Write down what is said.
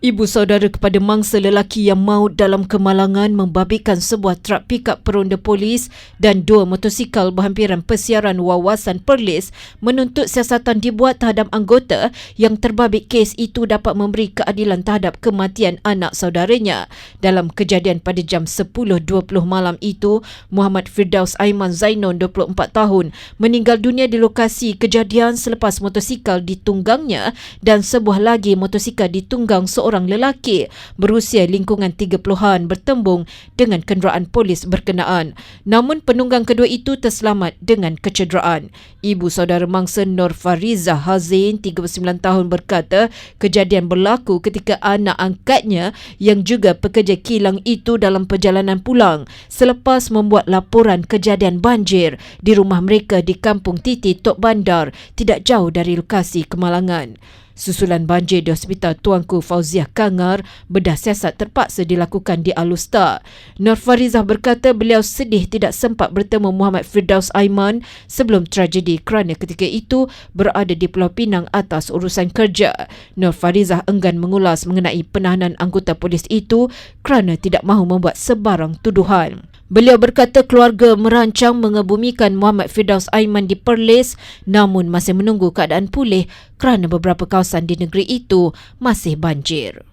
Ibu saudara kepada mangsa lelaki yang maut dalam kemalangan membabitkan sebuah truk pikap peronda polis dan dua motosikal berhampiran pesiaran wawasan Perlis menuntut siasatan dibuat terhadap anggota yang terbabit kes itu dapat memberi keadilan terhadap kematian anak saudaranya. Dalam kejadian pada jam 10.20 malam itu, Muhammad Firdaus Aiman Zainon 24 tahun meninggal dunia di lokasi kejadian selepas motosikal ditunggangnya dan sebuah lagi motosikal ditunggang seorang seorang lelaki berusia lingkungan 30-an bertembung dengan kenderaan polis berkenaan. Namun penunggang kedua itu terselamat dengan kecederaan. Ibu saudara mangsa Nur Fariza Hazin 39 tahun berkata kejadian berlaku ketika anak angkatnya yang juga pekerja kilang itu dalam perjalanan pulang selepas membuat laporan kejadian banjir di rumah mereka di Kampung Titi Tok Bandar tidak jauh dari lokasi kemalangan. Susulan banjir di Hospital Tuanku Fauziah Kangar bedah siasat terpaksa dilakukan di Alusta. Nur Farizah berkata beliau sedih tidak sempat bertemu Muhammad Firdaus Aiman sebelum tragedi kerana ketika itu berada di Pulau Pinang atas urusan kerja. Nur Farizah enggan mengulas mengenai penahanan anggota polis itu kerana tidak mahu membuat sebarang tuduhan. Beliau berkata keluarga merancang mengebumikan Muhammad Firdaus Aiman di Perlis namun masih menunggu keadaan pulih kerana beberapa kawasan di negeri itu masih banjir.